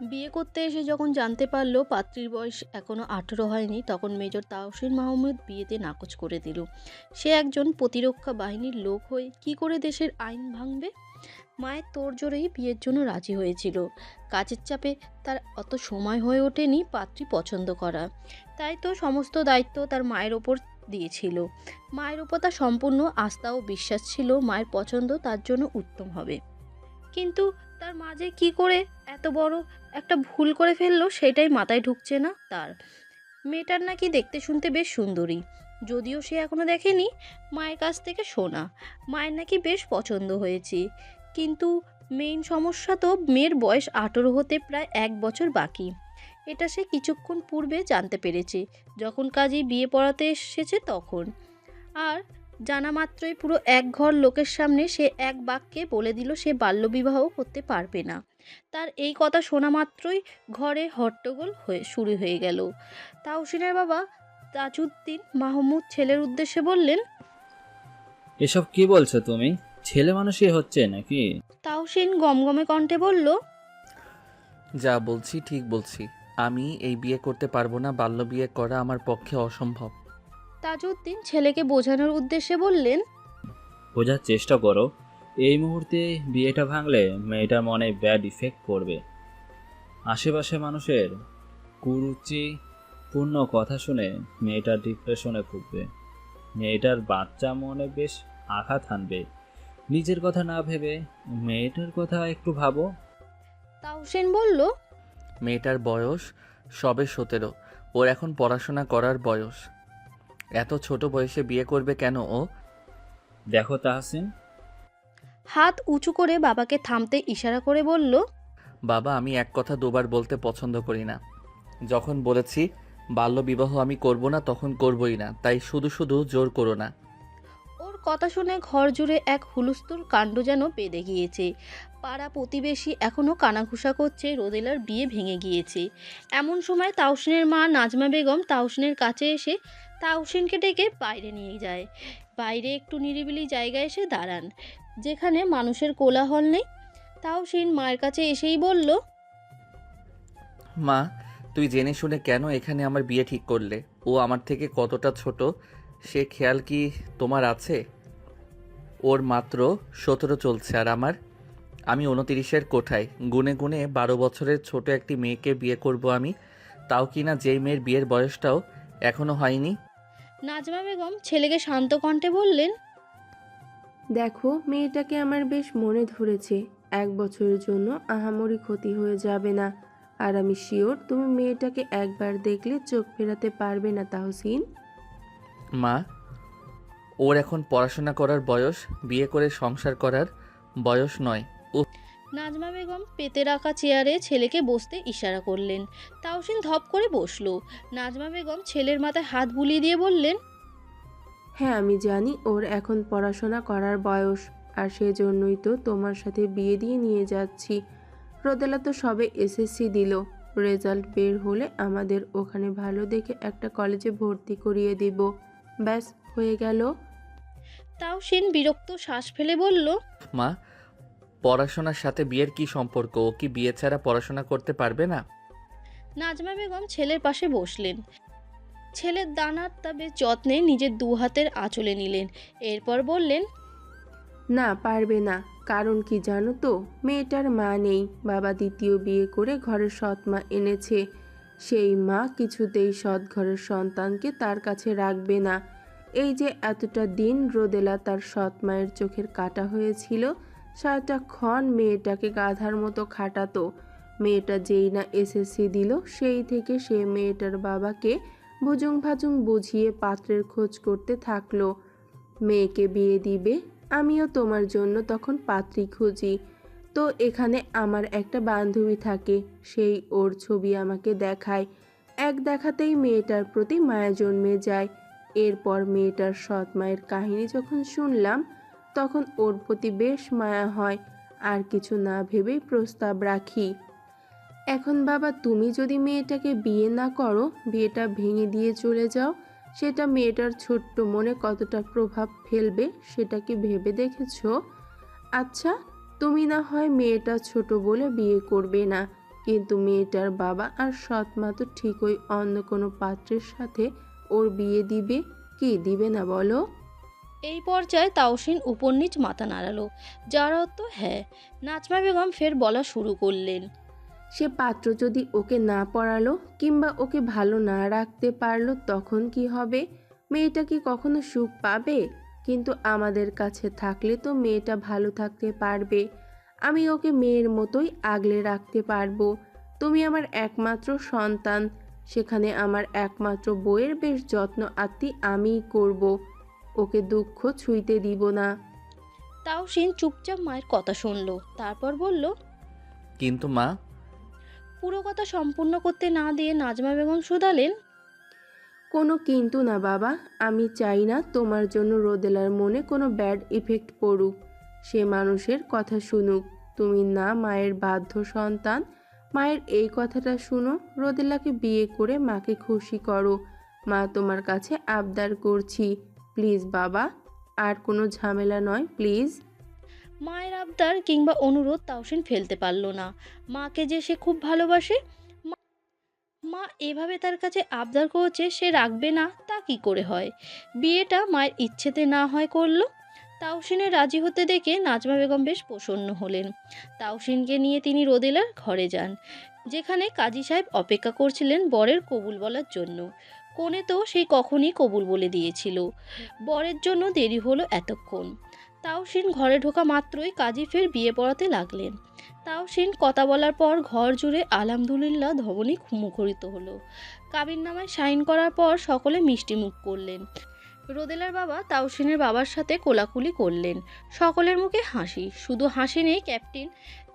বিয়ে করতে এসে যখন জানতে পারল পাত্রীর বয়স এখনও আঠেরো হয়নি, তখন মেজর তাওসিন মাহমুদ বিয়েতে নাকচ করে দিল। সে একজন প্রতিরক্ষা বাহিনীর লোক হয়ে কি করে দেশের আইন ভাঙবে? মায়ের তোড়জোড়েই বিয়ের জন্য রাজি হয়েছিল। কাজের চাপে তার অত সময় হয়ে ওঠেনি পাত্রী পছন্দ করা। তাই তো সমস্ত দায়িত্ব তার মায়ের ওপর দিয়েছিল। মায়ের ওপর তার সম্পূর্ণ আস্থা ও বিশ্বাস ছিল, মায়ের পছন্দ তার জন্য উত্তম হবে। কিন্তু তার মাঝে কি করে এত বড় একটা ভুল করে ফেলল সেটাই মাথায় ঢুকছে না তার। মেয়েটার নাকি দেখতে শুনতে বেশ সুন্দরী। যদিও সে এখনও দেখেনি মায়ের কাছ থেকে শোনা মায়ের নাকি বেশ পছন্দ হয়েছে। কিন্তু মেইন সমস্যা তো মেয়ের বয়স আঠেরো হতে প্রায় এক বছর বাকি। এটা সে কিছুক্ষণ পূর্বে জানতে পেরেছে। যখন কাজে বিয়ে পড়াতে এসেছে তখন। আর জানা মাত্রই পুরো এক ঘর লোকের সামনে সে এক বাক্যে বলে দিল সে বাল্যবিবাহ করতে পারবে না। তার এই কথা শোনা মাত্রই ঘরে হট্টগোল হয়ে শুরু হয়ে গেল। তাওসিনের বাবা তাজউদ্দিন মাহমুদ ছেলের উদ্দেশ্যে বললেন এসব কি বলছো তুমি? ছেলে মানুষই হচ্ছে নাকি? তাওসিন গমগমে কণ্ঠে বলল যা বলছি ঠিক বলছি। আমি এই বিয়ে করতে পারব না বাল্য বিয়ে করা আমার পক্ষে অসম্ভব। তাজউদ্দিন ছেলেকে বোঝানোর উদ্দেশ্যে বললেন বোঝার চেষ্টা করো। এই মুহূর্তে বিয়েটা ভাঙলে মেয়েটার মনে ব্যাড ইফেক্ট পড়বে। আশেপাশে মানুষের কুরুচিপূর্ণ কথা শুনে মেয়েটা ডিপ্রেশনে ভুগবে। মেয়েটার বাচ্চা মনে বেশ আঘাত হানবে। নিজের কথা না ভেবে মেয়েটার কথা একটু ভাবো। তাওসিন বলল মেয়েটার বয়স সবে সতেরো। ওর এখন পড়াশোনা করার বয়স। এত ছোট বয়সে বিয়ে করবে কেন ও? দেখো তাহসিন হাত উঁচু করে বাবাকে থামতে ইশারা করে বলল বাবা আমি এক কথা দুবার বলতে পছন্দ করি না। যখন বলেছি বাল্য বিবাহ আমি করব না তখন করবই না। তাই শুধু শুধু জোর করো না। ওর কথা শুনে ঘর জুড়ে এক হুলস্থুল কাণ্ড যেন বেঁধে গিয়েছে। পাড়া প্রতিবেশী এখনও কানাঘুষা করছে রোদেলার বিয়ে ভেঙে গিয়েছে। এমন সময় তাওসিনের মা নাজমা বেগম তাওসিনের কাছে এসে তাওসিনকে ডেকে বাইরে নিয়ে যায়। বাইরে একটু নিরিবিলি জায়গায় এসে দাঁড়ান। যেখানে মানুষের কোলাহল নেই। তাও তাওসিন মায়ের কাছে এসেই বলল মা তুই জেনে শুনে কেন এখানে আমার বিয়ে ঠিক করলে? ও আমার থেকে কতটা ছোট? সে খেয়াল কি তোমার আছে? ওর মাত্র সতেরো চলছে আর আমার। আমি উনতিরিশের কোঠায়। গুনে গুনে বারো বছরের ছোট একটি মেয়েকে বিয়ে করব আমি। তাও কি না যেই মেয়ের বিয়ের বয়সটাও এখনও হয়নি? নাজমা বেগম ছেলেকে শান্ত কণ্ঠে বললেন দেখো মেয়েটাকে আমার বেশ মনে ধরেছে। এক বছরের জন্য আহামরি ক্ষতি হয়ে যাবে না। আর আমি শিওর তুমি মেয়েটাকে একবার দেখলে চোখ ফেরাতে পারবে না তাহসিন। মা ওর এখন পড়াশোনা করার বয়স বিয়ে করে সংসার করার বয়স নয়। নাজমা বেগম পেতে রাখা চেয়ারে ছেলেকে বসতে ইশারা করলেন। তাওসিন ধপ করে বসল। নাজমা বেগম ছেলের মাথায় হাত বুলিয়ে দিয়ে বললেন হ্যাঁ আমি জানি ওর এখন পড়াশোনা করার বয়স আর সেজন্যই তো তোমার সাথে বিয়ে দিয়ে নিয়ে যাচ্ছি। রোদেলা তো সবে এসএসসি দিল। রেজাল্ট বের হলে আমাদের ওখানে ভালো দেখে একটা কলেজে ভর্তি করিয়ে দিব। ব্যাস হয়ে গেল। তাও সেন বিরক্ত শ্বাস ফেলে বলল মা পড়াশোনার সাথে বিয়ের কি সম্পর্ক? ও কি বিয়ে ছাড়া পড়াশোনা করতে পারবে না? নাজমা বেগম ছেলের পাশে বসলেন। ছেলের দানার তাবে যত্নে নিজের দু হাতের আঁচলে নিলেন। এরপর বললেন, না, পারবে না। কারণ কি জানো তো? মেয়েটার মা নেই। বাবা দ্বিতীয় বিয়ে করে ঘরের সৎ মা এনেছে। সেই মা কিছুতেই সৎ ঘরের সন্তানকে তার কাছে রাখবে না। এই যে এতটা দিন রোদেলা তার সৎ মায়ের চোখের কাটা হয়েছিল, সারাটা ক্ষণ মেয়েটাকে গাধার মতো খাটাতো। মেয়েটা যেই না এসএসসি দিল, সেই থেকে সে মেয়েটার বাবাকে ভুজুং ভাজুং বুঝিয়ে পাত্রের খোঁজ করতে থাকল। মেয়েকে বিয়ে দিবে? আমিও তোমার জন্য তখন পাত্রী খুঁজি। তো এখানে আমার একটা বান্ধবী থাকে, সেই ওর ছবি আমাকে দেখায়। এক দেখাতেই মেয়েটার প্রতি মায়া জন্মে যায়। এরপর মেয়েটার সৎ মায়ের কাহিনী যখন শুনলাম, তখন ওর প্রতি বেশ মায়া হয়। আর কিছু না ভেবেই প্রস্তাব রাখি। এখন বাবা, তুমি যদি মেয়েটাকে বিয়ে না করো, বিয়েটা ভেঙে দিয়ে চলে যাও। সেটা মেয়েটার ছোট্ট মনে কতটা প্রভাব ফেলবে সেটা কি ভেবে দেখেছ? আচ্ছা তুমি না হয় মেয়েটা ছোট বলে বিয়ে করবে না। কিন্তু মেয়েটার বাবা আর সৎ মা তো ঠিকই অন্য কোনো পাত্রের সাথে ওর বিয়ে দিবে। কি দিবে না বলো? এই পর্যায়ে তাওসিন উপর নিচ মাথা নাড়ালো। যার অর্থ হ্যাঁ। নাজমা বেগম ফের বলা শুরু করলেন। সে পাত্র যদি ওকে না পড়ালো কিংবা ওকে ভালো না রাখতে পারল তখন কি হবে? মেয়েটা কি কখনো সুখ পাবে? কিন্তু আমাদের কাছে থাকলে তো মেয়েটা ভালো থাকতে পারবে। আমি ওকে মেয়ের মতোই আগলে রাখতে পারব। তুমি আমার একমাত্র সন্তান। সেখানে আমার একমাত্র বইয়ের বেশ যত্ন আত্মি আমিই করব। ওকে দুঃখ ছুঁইতে দিব না। তাওসিন চুপচাপ মায়ের কথা শুনলো। তারপর বলল কিন্তু মা পুরো কথা সম্পূর্ণ করতে না দিয়ে নাজমা বেগম শুধালেন। কোনো কিন্তু না বাবা, আমি চাই না তোমার জন্য রোদেলার মনে কোনো ব্যাড ইফেক্ট পড়ুক। সে মানুষের কথা শুনুক। তুমি না মায়ের বাধ্য সন্তান। মায়ের এই কথাটা শুনো, রোদেলাকে বিয়ে করে মাকে খুশি করো। মা তোমার কাছে আবদার করছি। প্লিজ বাবা, আর কোনো ঝামেলা নয়, প্লিজ। মায়ের আবদার কিংবা অনুরোধ তাওসিন ফেলতে পারল না। মাকে যে সে খুব ভালোবাসে, মা- এভাবে তার কাছে আবদার করেছে সে রাখবে না, তা কি করে হয়? বিয়েটা মায়ের ইচ্ছেতে না হয় করল। তাওসিনের রাজি হতে দেখে নাজমা বেগম বেশ প্রসন্ন হলেন। তাওসিনকে নিয়ে তিনি রোদেলার ঘরে যান, যেখানে কাজী সাহেব অপেক্ষা করছিলেন বরের কবুল বলার জন্য। কোণে তো সেই কখনই কবুল বলে দিয়েছিল। বরের জন্য দেরি হলো এতক্ষণ। তাওসিন ঘরে ঢোকা মাত্রই কাজী ফের বিয়ে পড়াতে লাগলেন। তাওসিন কথা বলার পর ঘর জুড়ে আলহামদুলিল্লাহ ধবনী মুখরিত হলো। কাবির নামায় সাইন করার পর সকলে মিষ্টি মুখ করলেন। রোদেলার বাবা তাওসিনের বাবার সাথে কোলাকুলি করলেন। সকলের মুখে হাসি, শুধু হাসি নেই ক্যাপ্টেন,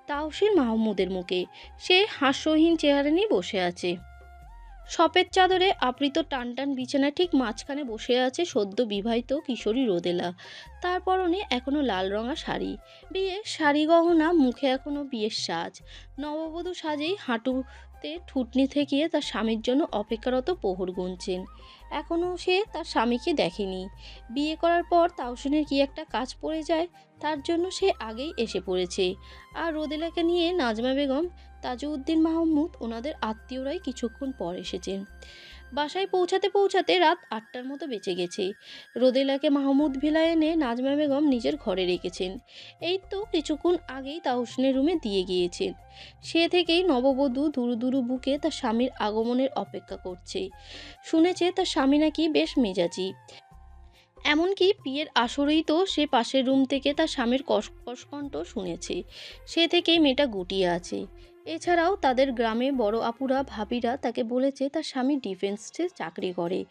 তাওসিন মাহমুদের মুখে। সে হাস্যহীন চেহারা নিয়ে বসে আছে। সপের চাদরে আবৃত টানটান বিছানা ঠিক মাঝখানে বসে আছে সদ্য বিবাহিত কিশোরী রোদেলা। তার পরনে এখনও লাল রঙা শাড়ি। বিয়ের শাড়ি গহনা, মুখে এখনও বিয়ের সাজ। নববধূ সাজেই হাঁটুতে ঠুটনি ঠেকিয়ে তার স্বামীর জন্য অপেক্ষারত প্রহর গুনছেন। এখনও সে তার স্বামীকে দেখেনি। বিয়ে করার পর তাওসিনের কি একটা কাজ পড়ে যায়, তার জন্য সে আগেই এসে পড়েছে। আর রোদেলাকে নিয়ে নাজমা বেগম তাজউদ্দিন মাহমুদ ওনাদের আত্মীয়রাই কিছুক্ষণ পর এসেছেন। বাসায় পৌঁছাতে পৌঁছাতে রাত আটটার মতো বেঁচে গেছে। রোদেলাকে মাহমুদ ভিলা এনে নাজমা বেগম নিজের ঘরে রেখেছেন। এই তো কিছুক্ষণ আগেই তাহসিনের রুমে দিয়ে গিয়েছেন। সে থেকেই নববধূ দুরু দুরু বুকে তার স্বামীর আগমনের অপেক্ষা করছে। শুনেছে তার স্বামী নাকি বেশ মেজাজি। এমনকি বিয়ের আসরেই তো সে পাশের রুম থেকে তার স্বামীর কসকস কণ্ঠ শুনেছে। সে থেকেই মেয়েটা গুটিয়ে আছে। এছাড়াও তাদের গ্রামে বড় আপুরা, ভাবিরা তাকে বলেছে তার স্বামী ডিফেন্সে চাকরি করে।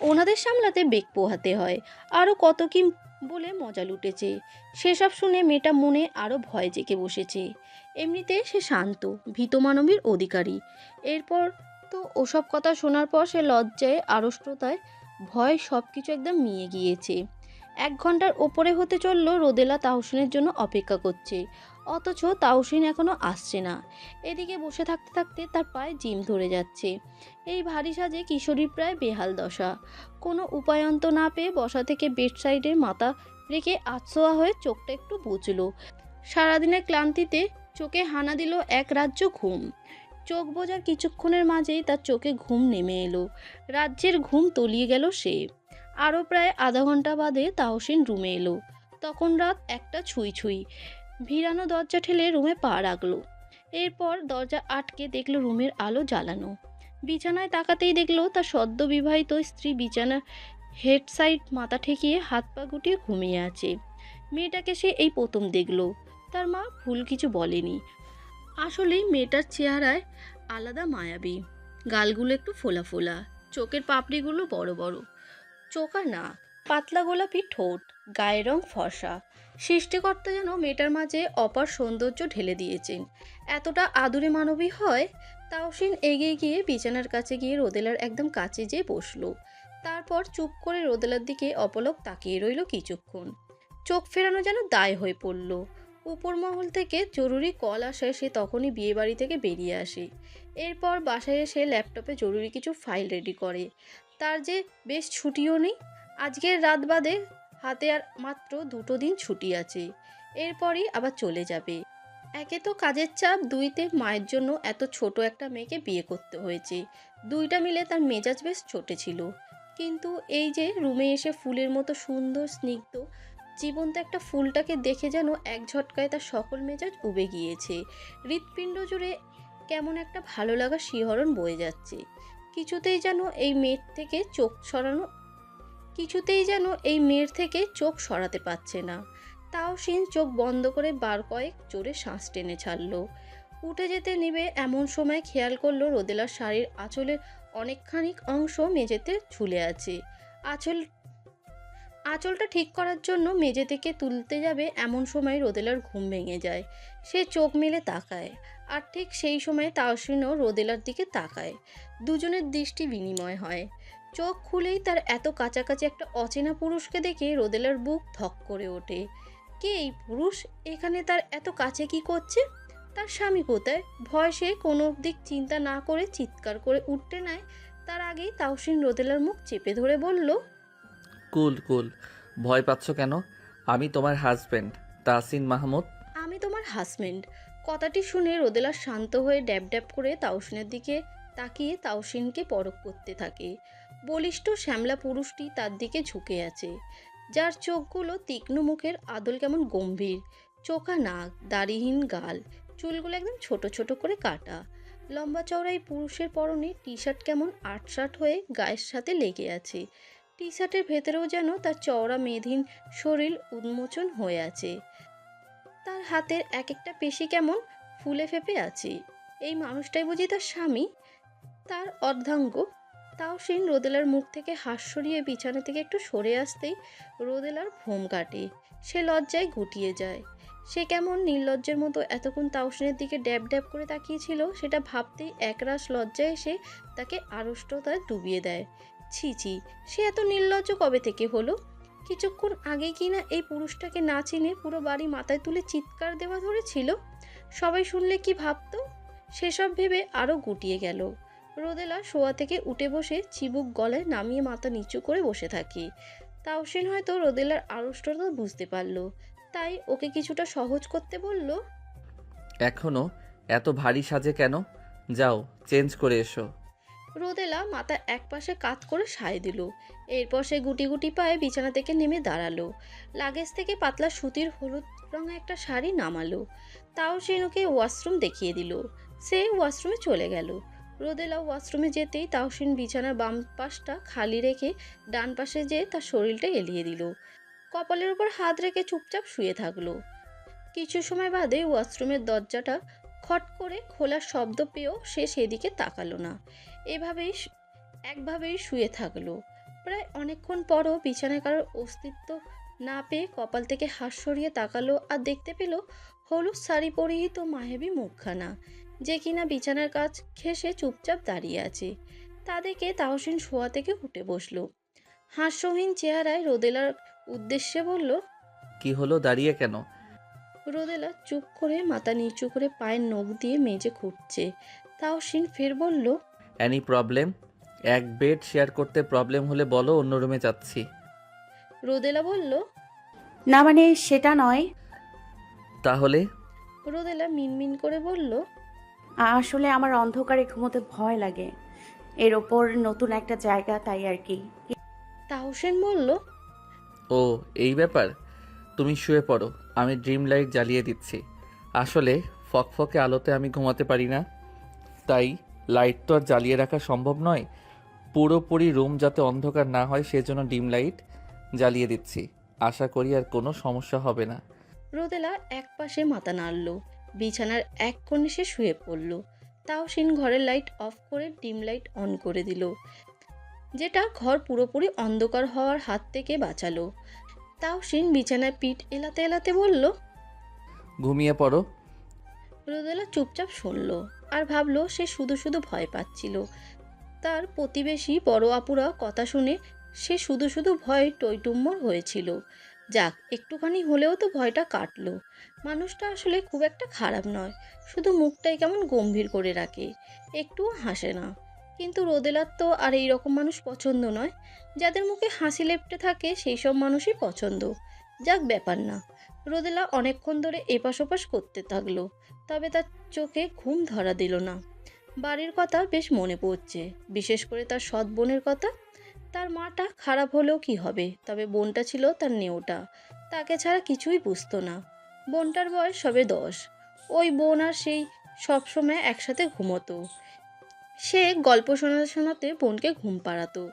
ওনাদের সামলাতে বেগ পোহাতে হয়। আরও কত কি বলে মজা লুটেছে। সেসব শুনে মেয়েটা মনে আরও ভয় জেগে বসেছে। এমনিতে সে শান্ত, ভীত মানবীর অধিকারী। এরপর তো ওসব কথা শোনার পর সে লজ্জায়, আড়ষ্টতায় ভয় সব কিছু একদম নিয়ে গিয়েছে। এক ঘণ্টার ওপরে হতে চলল রোদেলা তাহসিনের জন্য অপেক্ষা করছে। অথচ তাহসিন এখনও আসছে না। এদিকে বসে থাকতে থাকতে তার পায়ে জিম ধরে যাচ্ছে। এই ভারী সাজে কিশোরীর প্রায় বেহাল দশা। কোনো উপায়ন্ত না পেয়ে বসা থেকে বেড সাইডে মাথা রেখে আতসোয়া হয়ে চোখটা একটু বুঝলো সারাদিনের ক্লান্তিতে চোখে হানা দিল এক রাজ্য ঘুম। চোখ বোঝার কিছুক্ষণের মাঝেই তার চোখে ঘুম নেমে এলো। রাজ্যের ঘুম তলিয়ে গেল সে। আরও প্রায় আধা ঘণ্টা বাদে তাহসিন রুমে এলো। তখন রাত একটা ছুঁই ছুঁই। ভিড়ানো দরজা ঠেলে রুমে পা রাখল। এরপর দরজা আটকে দেখল রুমের আলো জ্বালানো। বিছানায় তাকাতেই দেখল তার সদ্য বিবাহিত স্ত্রী বিছানা হেড সাইড মাথা ঠেকিয়ে হাত পা গুটিয়ে ঘুমিয়ে আছে। মেয়েটাকে সে এই প্রথম দেখল। তার মা ভুল কিছু বলেনি। আসলেই মেয়েটার চেহারায় আলাদা মায়াবী। গালগুলো একটু ফোলা ফোলা। চোখের পাপড়িগুলো বড় বড়। আর না পাতলা গোলাপি ঠোঁট, গায়ের রং ফর্সা। সৃষ্টিকর্তা যেন মেয়েটার মাঝে অপার সৌন্দর্য ঢেলে দিয়েছেন। এতটা আদুরে মানবী হয়, তাওসিন এগিয়ে গিয়ে বিছানার কাছে গিয়ে রোদেলার একদম কাছে যেয়ে বসল। তারপর চুপ করে রোদেলার দিকে অপলক তাকিয়ে রইল কিছুক্ষণ। চোখ ফেরানো যেন দায় হয়ে পড়ল। উপর মহল থেকে জরুরি কল আসায় সে তখনই বিয়েবাড়ি থেকে বেরিয়ে আসে। এরপর বাসায় এসে ল্যাপটপে জরুরি কিছু ফাইল রেডি করে। তার যে বেশ ছুটিও নেই, আজকের রাত বাদে হাতে আর মাত্র দুটো দিন ছুটি আছে। এরপরই আবার চলে যাবে। একে তো কাজের চাপ, দুইতে মায়ের জন্য এত ছোট একটা মেয়েকে বিয়ে করতে হয়েছে। দুইটা মিলে তার মেজাজ বেশ ছোটে ছিল। কিন্তু এই যে রুমে এসে ফুলের মতো সুন্দর, স্নিগ্ধ, জীবন্ত একটা ফুলটাকে দেখে যেন এক ঝটকায় তার সকল মেজাজ উবে গিয়েছে। হৃৎপিণ্ড জুড়ে কেমন একটা ভালো লাগা শিহরণ বয়ে যাচ্ছে। কিছুতেই যেন এই মেয়ের থেকে চোখ সরানো, কিছুতেই যেন এই মেয়ের থেকে চোখ সরাতে পারছে না। তাও সিন চোখ বন্ধ করে বার কয়েক জোরে শ্বাস টেনে ছাড়ল। উঠে যেতে নেবে এমন সময় খেয়াল করল রোদেলার শাড়ির আঁচলের অনেকখানি অংশ মেঝেতে ঝুলে আছে। আঁচল আঁচলটা ঠিক করার জন্য মেঝে থেকে তুলতে যাবে এমন সময় রোদেলার ঘুম ভেঙে যায়। সে চোখ মেলে তাকায়, আর ঠিক সেই সময় তাওসিনও রোদেলার দিকে তাকায়। দুজনের দৃষ্টি বিনিময় হয়। চোখ খুলেই তার এত কাছাকাছি একটা অচেনা পুরুষকে দেখে রোদেলার বুক ধক করে ওঠে। কে এই পুরুষ? এখানে তার এত কাছে কি করছে? তার স্বামী কোথায়? ভয় সে কোনো দিক চিন্তা না করে চিৎকার করে উঠতে নেয়। তার আগেই তাওসিন রোদেলার মুখ চেপে ধরে বলল কুল কুল। ভয় পাচ্ছ কেন? আমি তোমার হাজবেন্ড তাসিন মাহমুদ। আমি তোমার হাজবেন্ড কথাটি শুনে রোদেলা শান্ত হয়ে ড্যাব ড্যাব করে তাওসিনের দিকে তাকিয়ে তাওসিনকে পরখ করতে থাকে। বলিষ্ঠ শ্যামলা পুরুষটি তার দিকে ঝুঁকে আছে। যার চোখগুলো তীক্ষ্ণ মুখের আদল কেমন গম্ভীর। চোখা নাক, দাড়িহীন গাল, চুলগুলো একদম ছোট ছোট করে কাটা। লম্বা চওড়া এই পুরুষের পরনে টি শার্ট কেমন আটশাট হয়ে গায়ের সাথে লেগে আছে। টি শার্টের ভেতরেও যেন তার চওড়া মেধিন শরীর উন্মোচন হয়ে আছে। তার হাতের এক একটা পেশি কেমন ফুলে ফেপে আছে। এই মানুষটাই বুঝি তার স্বামী? তার অর্ধাঙ্গ। তাও সিন রোদেলার মুখ থেকে হাস সরিয়ে বিছানা থেকে একটু সরে আসতেই রোদেলার ভোম কাটে। সে লজ্জায় গুটিয়ে যায়। সে কেমন নির্লজ্জের মতো এতক্ষণ তাওসিনের দিকে ড্যাব ড্যাব করে তাকিয়েছিল, সেটা ভাবতেই একরাশ লজ্জায় এসে তাকে আড়ষ্টতায় ডুবিয়ে দেয়। ছি ছি, সে এত নির্লজ্জ কবে থেকে হলো? কিছুক্ষণ আগে কিনা এই পুরুষটাকে না চিনে পুরো বাড়ি মাথায় তুলে চিৎকার দেওয়া ধরেছিল? সবাই শুনলে কি ভাবতো? সেসব ভেবে আরও গুটিয়ে গেল। রোদেলা শোয়া থেকে উঠে বসে চিবুক গলায় নামিয়ে মাথা নিচু করে বসে থাকে। তাওসিন হয়তো রোদেলার আড়ষ্টতা বুঝতে পারল। তাই ওকে কিছুটা সহজ করতে বলল, এখনও? এত ভারী সাজে কেন? যাও, চেঞ্জ করে এসো। রোদেলা মাথা এক পাশে কাত করে সায় দিল। এরপর সে গুটি গুটি পায়ে বিছানা থেকে নেমে দাঁড়াল। লাগেজ থেকে পাতলা সুতির হলুদ রঙা একটা শাড়ি নামালো। তাও সিনুকে ওয়াশরুম দেখিয়ে দিল। সে ওয়াশরুমে চলে গেল। রোদেলা ওয়াশরুমে যেতেই তাওসিন বিছানার বাম পাশটা খালি রেখে ডান পাশে যেয়ে তার শরীরটা এলিয়ে দিল। কপালের উপর হাত রেখে চুপচাপ শুয়ে থাকল। কিছু সময় বাদে ওয়াশরুমের দরজাটা খট করে খোলার শব্দ পেয়েও সে সেদিকে তাকালো না। এভাবেই একভাবেই শুয়ে থাকল। প্রায় অনেকক্ষণ পরও বিছানায় কারোর অস্তিত্ব না পেয়ে কপাল থেকে হাস সরিয়ে তাকালো আর দেখতে পেল হলুদ শাড়ি পরিহিত মাহেবি মুখখানা যে কিনা বিছানার কাজ ঘেসে চুপচাপ দাঁড়িয়ে আছে। তা দেখে তাহসিন শোয়া থেকে উঠে বসল। হাস্যহীন চেহারায় রোদেলার উদ্দেশ্যে বলল কি হলো দাঁড়িয়ে কেন? রোদেলা চুপ করে মাথা নিচু করে পায়ের নখ দিয়ে মেজে খুঁটছে। তাহসিন ফের বলল অ্যানি প্রবলেম এক বেড শেয়ার করতে প্রবলেম হলে বলো অন্য রুমে যাচ্ছি। রোদেলা বলল না মানে সেটা নয়। তাহলে? রোদেলা মিনমিন করে বলল আসলে আমার অন্ধকারে ঘুমোতে ভয় লাগে। এর ওপর নতুন একটা জায়গা তাই আর কি। তাহসেন বলল ও এই ব্যাপার? তুমি শুয়ে পড়ো আমি ড্রিম লাইট জ্বালিয়ে দিচ্ছি। আসলে ফকফকে আলোতে আমি ঘুমাতে পারি না। তাই লাইট তো আর জ্বালিয়ে রাখা সম্ভব নয়। পুরোপুরি রুম যাতে অন্ধকার না হয় সেজন্য ডিম লাইট জ্বালিয়ে দিচ্ছি। আশা করি আর কোনো সমস্যা হবে না। রোদেলা এক পাশে মাথা নাড়ল। বিছানার এক কোণে সে শুয়ে পড়ল। তাওসিন ঘরের লাইট অফ করে ডিম লাইট অন করে দিল। যেটা ঘর পুরোপুরি অন্ধকার হওয়ার হাত থেকে বাঁচালো। তাও তাওসিন বিছানায় পিঠ এলাতে এলাতে বলল ঘুমিয়ে পড়ো। রোদেলা চুপচাপ শুনল। আর ভাবলো সে শুধু শুধু ভয় পাচ্ছিল। তার প্রতিবেশী বড় আপুরা কথা শুনে সে শুধু শুধু ভয় টইটুম্বর হয়েছিল। যাক, একটুখানি হলেও তো ভয়টা কাটলো। মানুষটা আসলে খুব একটা খারাপ নয়, শুধু মুখটাই কেমন গম্ভীর করে রাখে, একটুও হাসে না। কিন্তু রোদেলার তো আর এই রকম মানুষ পছন্দ নয়। যাদের মুখে হাসি লেপটে থাকে সেই সব মানুষই পছন্দ। যাক, ব্যাপার না। রোদেলা অনেকক্ষণ ধরে এপাশ ওপাশ করতে থাকল, তবে তার চোখে ঘুম ধরা দিল না। বাড়ির কথা বেশ মনে পড়ছে, বিশেষ করে তার সৎ বোনের কথা। তার মাটা খারাপ হলেও কি হবে, তবে বোনটা ছিল তার নেওটা, তাকে ছাড়া কিছুই বুঝতো না। বোনটার বয়স সবে দশ, ওই বোন আর সেই সবসময় একসাথে ঘুমোতো। সে গল্প শোনাতে শোনাতে বোনকে ঘুম পাড়াতো,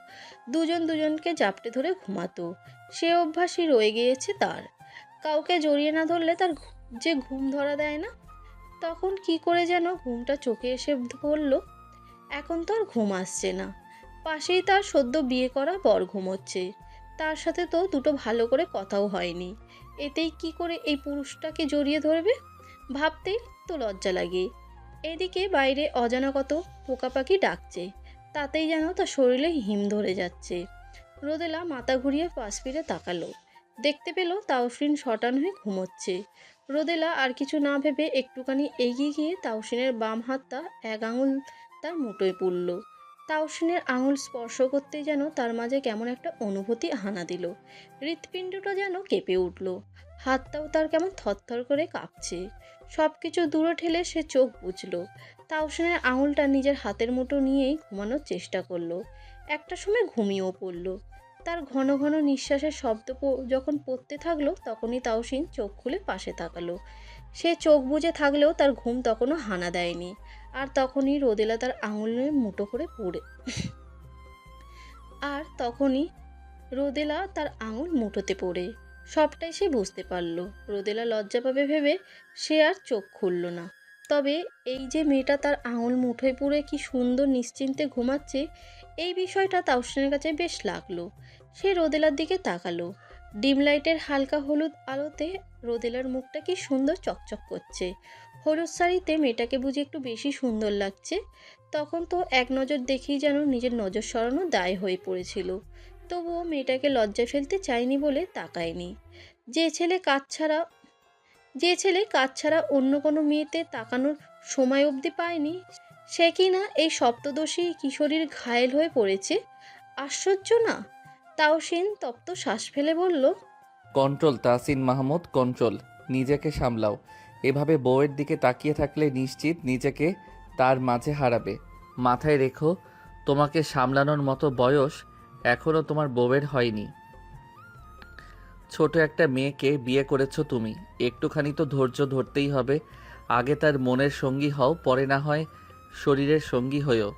দুজন দুজনকে জাপটে ধরে ঘুমাতো। সে অভ্যাসই রয়ে গিয়েছে তার। কাউকে জড়িয়ে না ধরলে তার যে ঘুম ধরা দেয় না, তখন কি করে যেন ঘুমটা চোখে এসে পড়ল এখন তো আর ঘুম আসছে না। পাশেই তার সদ্য বিয়ে করা বর ঘুমোচ্ছে। তার সাথে তো দুটো ভালো করে কথাও হয়নি। এতেই কি করে এই পুরুষটাকে জড়িয়ে ধরবে? ভাবতেই তো লজ্জা লাগে। এদিকে বাইরে অজানা কত পোকা পাখি ডাকছে। তাতেই যেন তার শরীরে হিম ধরে যাচ্ছে। রোদেলা মাথা ঘুরিয়ে পাশ ফিরে তাকালো। দেখতে পেল তাওসিন শটান হয়ে ঘুমোচ্ছে। রোদেলা আর কিছু না ভেবে একটুখানি এগিয়ে গিয়ে তাওসিনের বাম হাতটা এক আঙুল তার মুঠোয় পড়ল। তাওসিনের আঙুল স্পর্শ করতেই যেন তার মাঝে কেমন একটা অনুভূতি হানা দিল। হৃৎপিণ্ডটা যেন কেঁপে উঠল। হাতটাও তার কেমন থরথর করে কাঁপছে। সব কিছু দূরে ঠেলে সে চোখ বুঝল তাওসিনের আঙুলটা নিজের হাতের মুঠো নিয়েই ঘুমানোর চেষ্টা করল। একটা সময় ঘুমিয়েও পড়ল। তার ঘন ঘন নিঃশ্বাসের শব্দ যখন পড়তে থাকল, তখনই তাওসিন চোখ খুলে পাশে তাকালো। সে চোখ বুজে থাকলেও তার ঘুম তখনও হানা দেয়নি। আর তখনই রোদেলা তার আঙুলের মুঠো করে পড়ে। আর তখনই রোদেলা তার আঙুল মুঠোতে পড়ে। সবটাই সে বুঝতে পারল। রোদেলা লজ্জা পাবে ভেবে সে আর চোখ খুলল না। তবে এই যে মেয়েটা তার আঙুল মুঠোয় পুড়ে কি সুন্দর নিশ্চিন্তে ঘুমাচ্ছে, এই বিষয়টা তাওসিনের কাছে বেশ লাগল। সে রোদেলার দিকে তাকালো। ডিম লাইটের হালকা হলুদ আলোতে রোদেলার মুখটা কি সুন্দর চকচক করছে। হলুদ শাড়িতে মেয়েটাকে বুঝি একটু বেশি সুন্দর লাগছে। তখন তো এক নজর দেখেই যেন নিজের নজর সরানো দায় হয়ে পড়েছিল। তবুও মেয়েটাকে লজ্জায় ফেলতে চায়নি বলে তাকায়নি। যে ছেলে কাজ ছাড়া, যে ছেলে কাজ ছাড়া অন্য কোনো মেয়েতে তাকানোর সময় অবধি পায়নি, সে কি না এই সপ্তদোষী কিশোরীর ঘায়েল হয়ে পড়েছে? আশ্চর্য না? তাওসিন তপ্ত শ্বাস ফেলে বলল, কন্ট্রোল তাসিন মাহমুদ, কন্ট্রোল, নিজেকে সামলাও। এভাবে বউয়ের দিকে তাকিয়ে থাকলে নিশ্চিত নিজেকে তার মাঝে হারাবে। মাথায় রেখো, তোমাকে সামলানোর মতো বয়স এখনও তোমার বউয়ের হয়নি। ছোট একটা মেয়েকে বিয়ে করেছ তুমি। একটুখানি তো ধৈর্য ধরতেই হবে। আগে তার মনের সঙ্গী হও, পরে না হয় শরীরের সঙ্গী হয়েও।